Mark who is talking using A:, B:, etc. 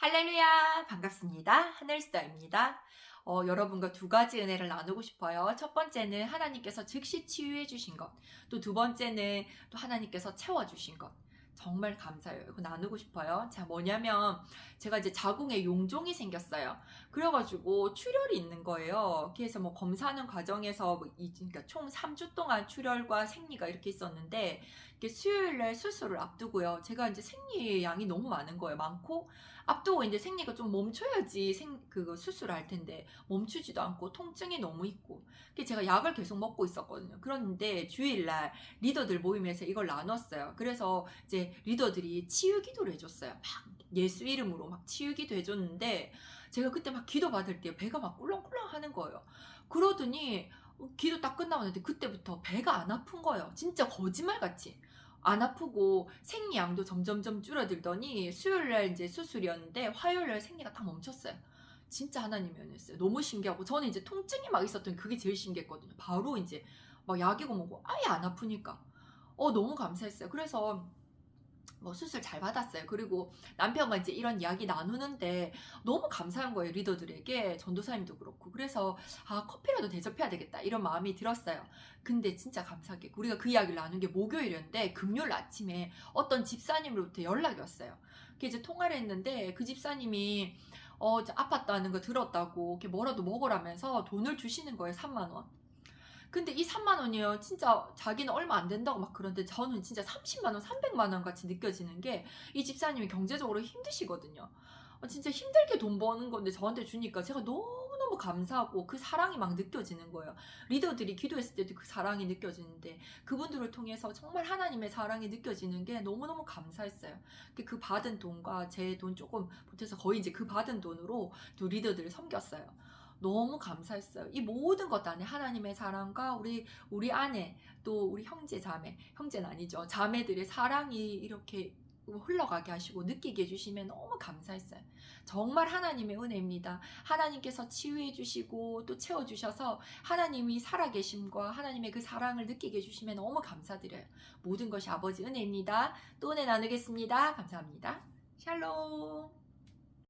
A: 할렐루야! 반갑습니다. 하늘스타입니다. 어, 여러분과 두 가지 은혜를 나누고 싶어요. 첫 번째는 하나님께서 즉시 치유해 주신 것. 또 두 번째는 또 하나님께서 채워 주신 것. 정말 감사해요. 이거 나누고 싶어요. 자, 뭐냐면, 제가 이제 자궁에 용종이 생겼어요. 그래가지고 출혈이 있는 거예요. 그래서 뭐 검사하는 과정에서 뭐 이, 그러니까 총 3주 동안 출혈과 생리가 이렇게 있었는데, 이게 수요일 날 수술을 앞두고요. 제가 이제 생리 양이 너무 많은 거예요. 많고, 앞두고 이제 생리가 좀 멈춰야지 생, 그거 수술할 텐데, 멈추지도 않고 통증이 너무 있고. 그래서 제가 약을 계속 먹고 있었거든요. 그런데 주일 날 리더들 모임에서 이걸 나눴어요. 그래서 이제 리더들이 치유 기도를 해줬어요. 막 예수 이름으로 막 치유 기도 해줬는데, 제가 그때 막 기도 받을 때 배가 막 꿀렁꿀렁 하는 거예요. 그러더니, 어, 기도 딱 끝나는데 그때부터 배가 안 아픈 거예요. 진짜 거짓말같이. 안 아프고 생리양도 점점점 줄어들더니 수요일 날 이제 수술이었는데 화요일 날 생리가 딱 멈췄어요. 진짜 하나님의 은혜였어요. 너무 신기하고 저는 이제 통증이 막 있었던 그게 제일 신기했거든요. 바로 이제 막 약이고 뭐고 아예 안 아프니까 어 너무 감사했어요. 그래서 뭐 수술 잘 받았어요. 그리고 남편과 이제 이런 이야기 나누는데 너무 감사한 거예요. 리더들에게 전도사님도 그렇고 그래서 아 커피라도 대접해야 되겠다 이런 마음이 들었어요. 근데 진짜 감사하게 우리가 그 이야기를 나눈 게 목요일이었는데 금요일 아침에 어떤 집사님으로부터 연락이 왔어요. 그 이제 통화를 했는데 그 집사님이 어 아팠다는 거 들었다고 이렇게 뭐라도 먹으라면서 돈을 주시는 거예요. 3만 원. 근데 이 3만 원이요. 진짜 자기는 얼마 안 된다고 막 그런데 저는 진짜 30만 원, 300만 원 같이 느껴지는 게 이 집사님이 경제적으로 힘드시거든요. 어, 진짜 힘들게 돈 버는 건데 저한테 주니까 제가 너무너무 감사하고 그 사랑이 막 느껴지는 거예요. 리더들이 기도했을 때도 그 사랑이 느껴지는데 그분들을 통해서 정말 하나님의 사랑이 느껴지는 게 너무너무 감사했어요. 그 받은 돈과 제 돈 조금 보태서 거의 이제 그 받은 돈으로 또 리더들을 섬겼어요. 너무 감사했어요. 이 모든 것 안에 하나님의 사랑과 우리 우리 안에 또 우리 형제 자매, 형제는 아니죠. 자매들의 사랑이 이렇게 흘러가게 하시고 느끼게 해주시면 너무 감사했어요. 정말 하나님의 은혜입니다. 하나님께서 치유해 주시고 또 채워 주셔서 하나님이 살아계심과 하나님의 그 사랑을 느끼게 해주시면 너무 감사드려요. 모든 것이 아버지 은혜입니다. 또 은혜 나누겠습니다. 감사합니다. 샬롬.